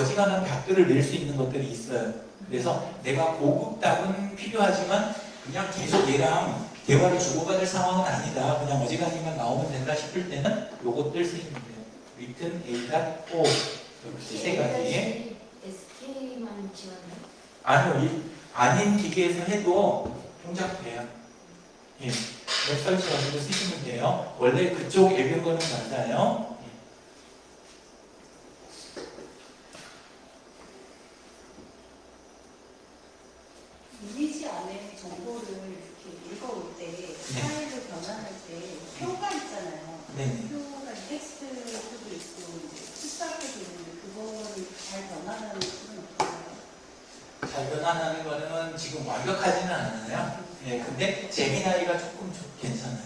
어지간한 답들을 낼 수 있는 것들이 있어요. 그래서 내가 고급 답은 필요하지만 그냥 계속 얘랑 대화를 주고받을 상황은 아니다. 그냥 어지간히만 나오면 된다 싶을 때는 요것들 쓰시면 돼요. written A.O 이렇게 세 가지. SK만 지원해요? 아니요, 이 아닌 기계에서 해도 동작돼요. 예, 웹 설치하시고 쓰시면 돼요. 원래 그쪽 앱인 거는 맞아요. 예. 이미지 안에 정보를 이렇게 읽어올 때 네. 파일을 변환할 때 표가 있잖아요. 네네. 표가 텍스트 표도 있고 이제 숫자표도 있는데 그거를 잘 없어요. 잘 변환하는 거는 지금 완벽하지는 않아요. 예, 근데 재미나이가 조금 좀 괜찮아요.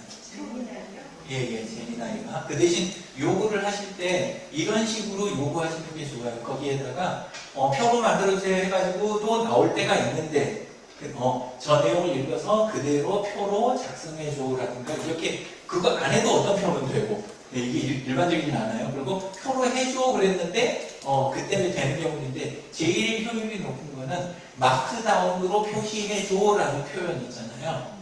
예, 예, 재미나이가. 그 대신 요구를 하실 때 이런 식으로 요구하시는 게 좋아요. 거기에다가 어, 표로 만들어주세요 해가지고 또 나올 때가 있는데 그, 어, 저 내용을 읽어서 그대로 표로 작성해줘라든가 이렇게 그거 안 해도 어떤 표면 되고 예, 이게 일- 일반적이진 않아요. 그리고 표로 해줘 그랬는데 어, 그때는 되는 경우인데 제일 효율이 높은 거는 마크다운으로 표시해줘라는 표현 있잖아요.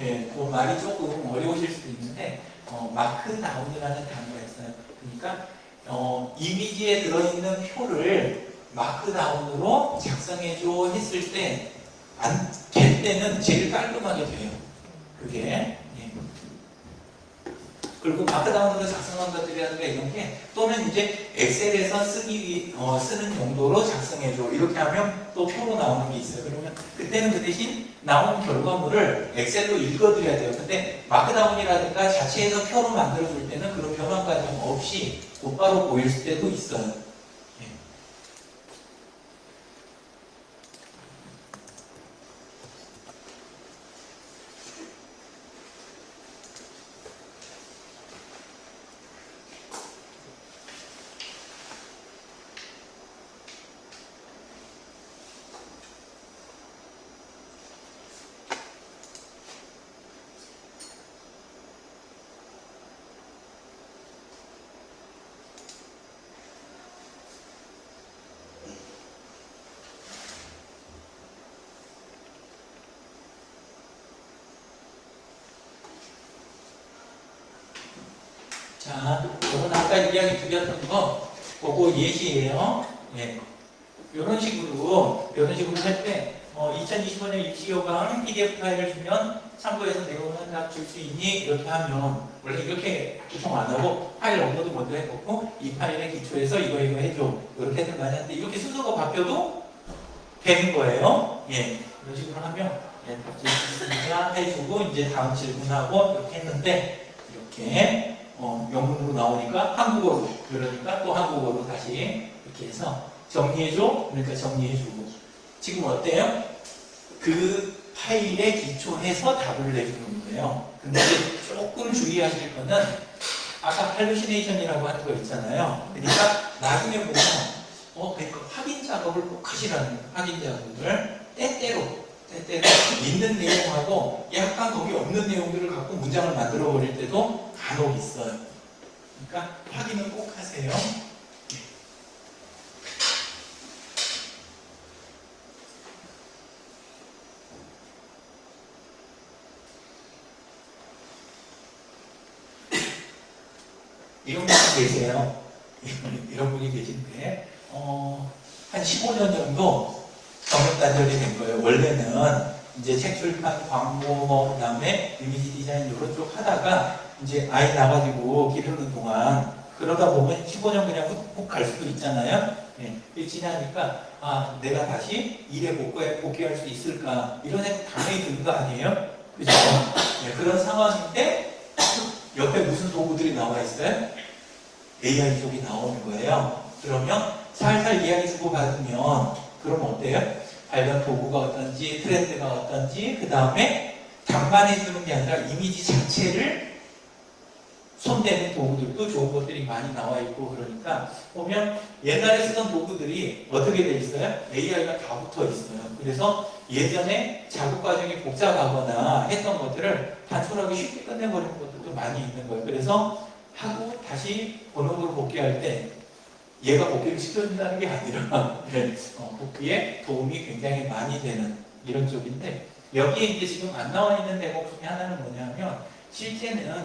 예, 그 말이 조금 어려우실 수도 있는데 어, 마크다운이라는 단어가 있어요. 그러니까 어, 이미지에 들어있는 표를 마크다운으로 작성해줘 했을 때 안 될 때는 제일 깔끔하게 돼요. 그게 예. 그리고 마크다운으로 작성한 것들이라든가 이런 게 또는 이제 엑셀에서 쓰기 위- 어, 쓰는 용도로 작성해줘 이렇게 하면 또 표로 나오는 게 있어요. 그러면 그때는 그 대신 나온 결과물을 엑셀로 읽어드려야 돼요. 근데 마크다운이라든가 자체에서 표로 만들어줄 때는 그런 변환 과정 없이 곧바로 보일 때도 있어요. 예. 자, 저는 아까 이야기 드렸던 거 그거 예시예요. 예. 이런 식으로 이런 식으로 할 때 어, 2025년 입시 요강 PDF 파일을 주면 참고해서 내용은 답줄 수 있니? 이렇게 하면 원래 이렇게 구성 안 하고 파일 업로드 먼저 해놓고 이 파일에 기초해서 이거 이거 해줘 이렇게 해서 많이 하는데 이렇게 순서가 바뀌어도 되는 거예요. 예, 이런 식으로 하면 예, 있으니까 해주고 이제 다음 질문하고 이렇게 했는데 이렇게 어, 영문으로 나오니까 한국어로 그러니까 또 한국어로 다시 이렇게 해서 정리해줘? 그러니까 정리해주고. 지금 어때요? 그 파일에 기초해서 답을 내주는 거예요. 근데 조금 주의하실 거는 아까 할루시네이션이라고 하는 거 있잖아요. 그러니까 나중에 보면 어, 그러니까 확인 작업을 꼭 하시라는 거예요 확인 작업을 때때로 때때로 있는 내용하고 약간 거기 없는 내용들을 갖고 문장을 만들어 버릴 때도 간혹 있어요. 그러니까 확인은 꼭 하세요. 이런 분이 계세요. 이런 분이 계신데 어, 한 15년 정도 경력 단절이 된 거예요. 원래는 이제 책 출판, 광고, 뭐 그다음에 이미지 디자인 이런 쪽 하다가 이제 아이 나가지고 기르는 동안 그러다 보면 15년 그냥 훅 갈 수도 있잖아요. 예, 이 지나니까 아 내가 다시 일에 복귀, 복귀할 수 있을까 이런 생각 당연히 드는 거 아니에요? 그죠? 예, 그런 상황인데 옆에 무슨 도구들이 나와 있어요? AI 쪽이 나오는 거예요. 그러면 살살 이야기 주고 받으면 그럼 어때요? 관련 도구가 어떤지, 트렌드가 어떤지, 그 다음에 장만해 주는 게 아니라 이미지 자체를 손대는 도구들도 좋은 것들이 많이 나와 있고 그러니까 보면 옛날에 쓰던 도구들이 어떻게 돼 있어요? AI가 다 붙어 있어요. 그래서 예전에 작업 과정이 복잡하거나 했던 것들을 단순하게 쉽게 끝내버리는 것들도 많이 있는 거예요. 그래서 하고 다시 본업으로 복귀할 때 얘가 복귀를 시켜준다는 게 아니라 네, 어, 복귀에 도움이 굉장히 많이 되는 이런 쪽인데 여기에 이제 지금 안 나와 있는 대목 중에 하나는 뭐냐면 실제는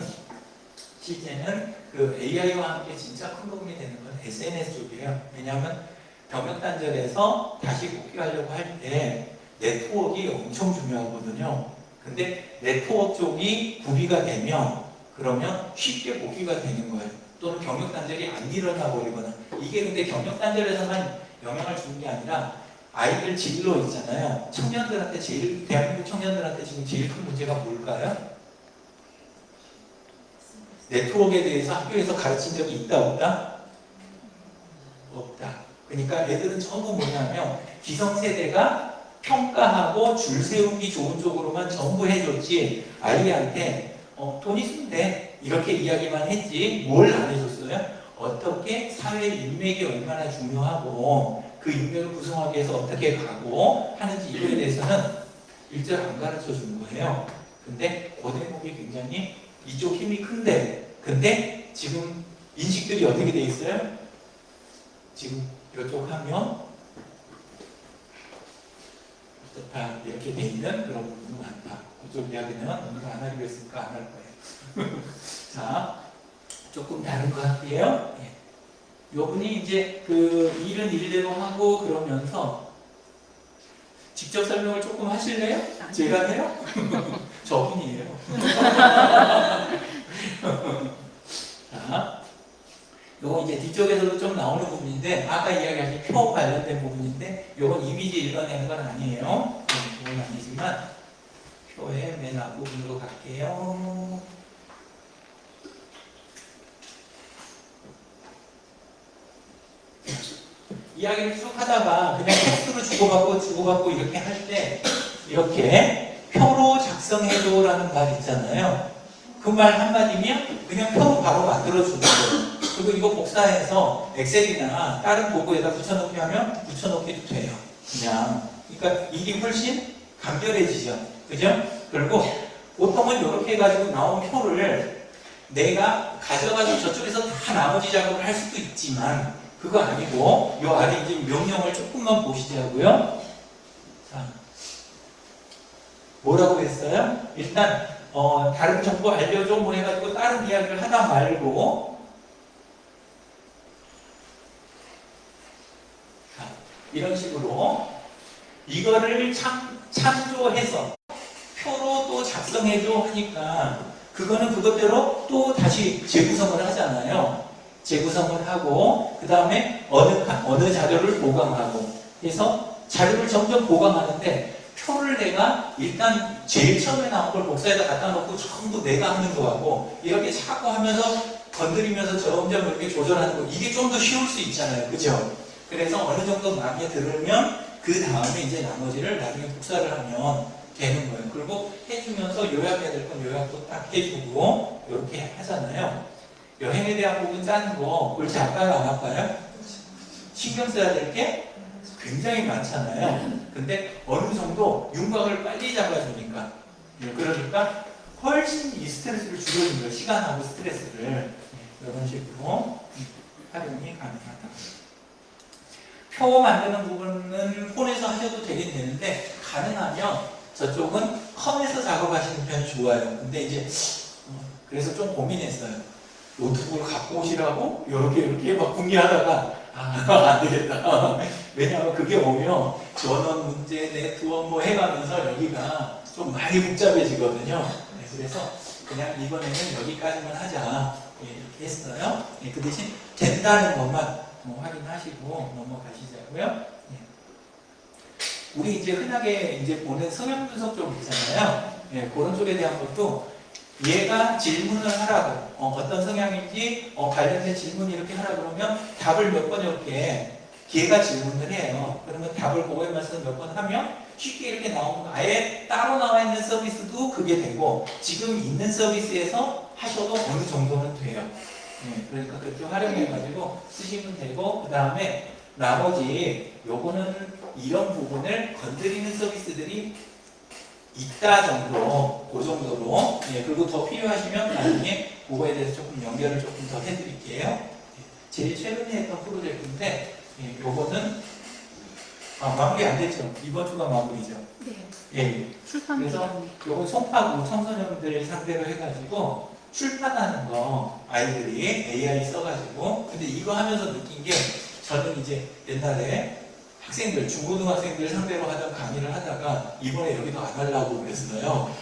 실제는 그 AI와 함께 진짜 큰 도움이 되는 건 SNS 쪽이에요. 왜냐하면 병역 단절에서 다시 복귀하려고 할 때 네트워크가 엄청 중요하거든요. 근데 네트워크 쪽이 구비가 되면 그러면 쉽게 복귀가 되는 거예요. 또는 경력 단절이 안 일어나 버리거나 이게 근데 경력 단절에서만 영향을 주는 게 아니라 아이들 진로 있잖아요. 청년들한테 제일 대한민국 청년들한테 지금 제일 큰 문제가 뭘까요? 네트워크에 대해서 학교에서 가르친 적이 있다 없다? 없다. 그러니까 애들은 전부 뭐냐면 기성세대가 평가하고 줄 세우기 좋은 쪽으로만 전부 해줬지 아이한테 어, 돈 있으면 돼 이렇게 이야기만 했지 뭘 안 해줬어요? 어떻게 사회 인맥이 얼마나 중요하고 그 인맥을 구성하기 위해서 어떻게 가고 하는지 이거에 대해서는 일절 안 가르쳐 주는 거예요. 근데 그 대목이 굉장히 이쪽 힘이 큰데 근데 지금 인식들이 어떻게 돼 있어요? 지금 이쪽 하면 다 이렇게 돼 있는 그런 부분이 많다. 그쪽 이야기는 오늘 안 하기로 했으니까 안 할 거예요. 자, 조금 다른 거 할게요. 예. 요분이 이제 그 일은 일대로 하고 그러면서 직접 설명을 조금 하실래요? 제가 해요? 저분이에요. 자, 요거 이제 뒤쪽에서도 좀 나오는 부분인데 아까 이야기하신 표 관련된 부분인데 요건 이미지 읽어내는 건 아니에요. 네, 그건 아니지만 표의 맨 앞부분으로 갈게요. 이야기를 쭉 하다가 그냥 텍스트로 주고받고 주고받고 이렇게 할 때 이렇게 표로 작성해줘라는 말 있잖아요. 그 말 한마디면 그냥 표로 바로 만들어주는 거예요. 그리고 이거 복사해서 엑셀이나 다른 도구에다 붙여넣기 하면 붙여넣기도 돼요. 그냥. 그러니까 이게 훨씬 간결해지죠. 그죠? 그리고 보통은 이렇게 해가지고 나온 표를 내가 가져가서 저쪽에서 다 나머지 작업을 할 수도 있지만 그거 아니고 요 아래 이제 명령을 조금만 보시자고요. 자, 뭐라고 했어요? 일단 어, 다른 정보 알려줘 뭐 해가지고 다른 이야기를 하다 말고 자, 이런 식으로 이거를 참, 참조해서 표로 또 작성해줘 하니까 그거는 그것대로 또 다시 재구성을 하잖아요. 재구성을 하고 그 다음에 어느 가- 어느 자료를 보강하고 해서 자료를 점점 보강하는데 표를 내가 일단 제일 처음에 나온 걸 복사에다 갖다 놓고 전부 내가 하는 거하고 이렇게 자꾸 하면서 건드리면서 점점 이렇게 조절하는 거 이게 좀 더 쉬울 수 있잖아요. 그죠? 그래서 어느 정도 마음에 들으면 그 다음에 이제 나머지를 나중에 복사를 하면 되는 거예요. 그리고 해주면서 요약해야 될 건 요약도 딱 해주고 이렇게 하잖아요. 여행에 대한 부분 짜는 거 옳지 않까요? 안 할까요? 신경 써야 될 게 굉장히 많잖아요. 근데 어느 정도 윤곽을 빨리 잡아주니까 예, 그러니까 훨씬 이 스트레스를 줄여주는 거예요. 시간하고 스트레스를 이런 식으로 활용이 가능하다. 표 만드는 부분은 폰에서 하셔도 되긴 되는데 가능하면 저쪽은 컴에서 작업하시는 편이 좋아요. 근데 이제 어, 그래서 좀 고민했어요. 노트북을 갖고 오시라고 이렇게 이렇게 막 궁리하다가 아, 안 되겠다. 왜냐하면 그게 오면 전원 문제, 네트워크 뭐 해가면서 여기가 좀 많이 복잡해지거든요. 네, 그래서 그냥 이번에는 여기까지만 하자 예, 이렇게 했어요. 예, 그 대신 된다는 것만 뭐 확인하시고 넘어가시자고요. 예. 우리 이제 흔하게 이제 보는 성향 분석 쪽 있잖아요. 예, 그런 쪽에 대한 것도 얘가 질문을 하라고 어, 떤 성향인지 어, 관련된 질문 이렇게 하라 그러면 답을 몇 번 이렇게 걔가 질문을 해요. 그러면 답을 맞춰서 몇 번 하면 쉽게 이렇게 나오는 거 아예 따로 나와 있는 서비스도 그게 되고 지금 있는 서비스에서 하셔도 어느 정도는 돼요. 네, 그러니까 그렇게 활용해가지고 쓰시면 되고 그 다음에 나머지 요거는 이런 부분을 건드리는 서비스들이 있다 정도, 그 정도로 예, 그리고 더 필요하시면 나중에 그거에 대해서 조금 연결을 조금 더 해드릴게요. 예, 제일 최근에 했던 프로젝트인데 예, 요거는 아, 마무리 안 됐죠. 이번 주가 마무리죠. 네. 예. 출판 그래서 요거 송파구 청소년들 상대로 해가지고 출판하는 거 아이들이 AI 써가지고 근데 이거 하면서 느낀 게 저는 이제 옛날에 학생들 중고등학생들 상대로 하던 강의를 하다가 이번에 여기도 안 하려고 그랬어요.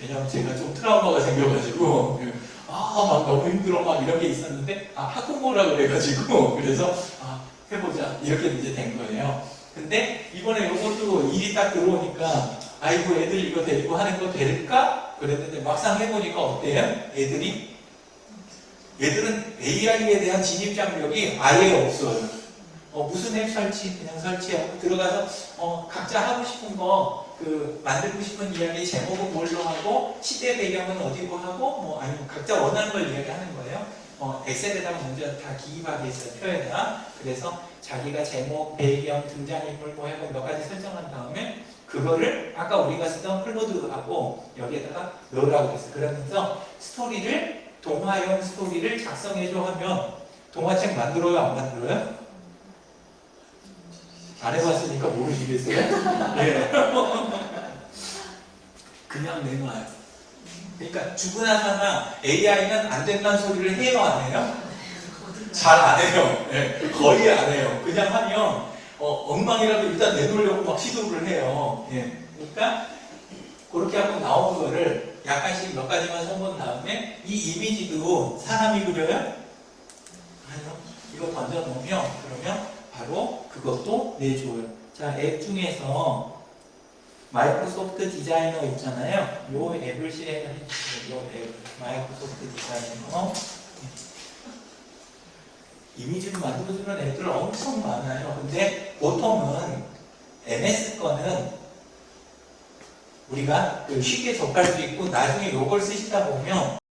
왜냐면 제가 좀 트라우마가 생겨가지고 아 막 너무 힘들어 막 이런 게 있었는데 아 학부모라 그래가지고 그래서 아 해보자 이렇게 이제 된 거예요. 근데 이번에 요것도 일이 딱 들어오니까 아이고 애들 이거 데리고 하는 거 될까? 그랬는데 막상 해보니까 어때요? 애들이 애들은 AI에 대한 진입 장벽이 아예 없어요. 어, 무슨 앱 설치 그냥 설치하고 들어가서 어, 각자 하고 싶은 거 그 만들고 싶은 이야기 제목은 뭘로 하고 시대 배경은 어디로 하고 뭐 아니면 각자 원하는 걸 이야기하는 거예요. 어, 엑셀에다가 먼저 다 기입하게 있어요 표에다 그래서 자기가 제목, 배경, 등장인물 뭐 해고 몇 가지 설정한 다음에 그거를 아까 우리가 쓰던 클로드하고 여기에다가 넣으라고 했어요. 그러면서 스토리를 동화형 스토리를 작성해줘 하면 동화책 만들어요 안 만들어요? 안 해봤으니까 모르시겠어요? 예. 그냥 내놔요. 그러니까 죽으나 사나 AI는 안 된다는 소리를 해요 안 해요? 잘 안 해요. 예, 거의 안 해요. 그냥 하면 어, 엉망이라도 일단 내놓으려고 막 시도를 해요. 예. 그러니까 그렇게 하고 나온 거를 약간씩 몇 가지만 써본 다음에 이 이미지도 사람이 그려요? 아니요. 이거 던져 놓으면 그러면 바로 그것도 내줘요. 자, 앱 중에서 마이크로소프트 디자이너 있잖아요. 요 앱을 실행을 해주세요. 요 앱, 마이크로소프트 디자이너. 이미지를 만들어주는 앱들 엄청 많아요. 근데 보통은 MS 거는 우리가 그 쉽게 접할 수 있고 나중에 요걸 쓰시다 보면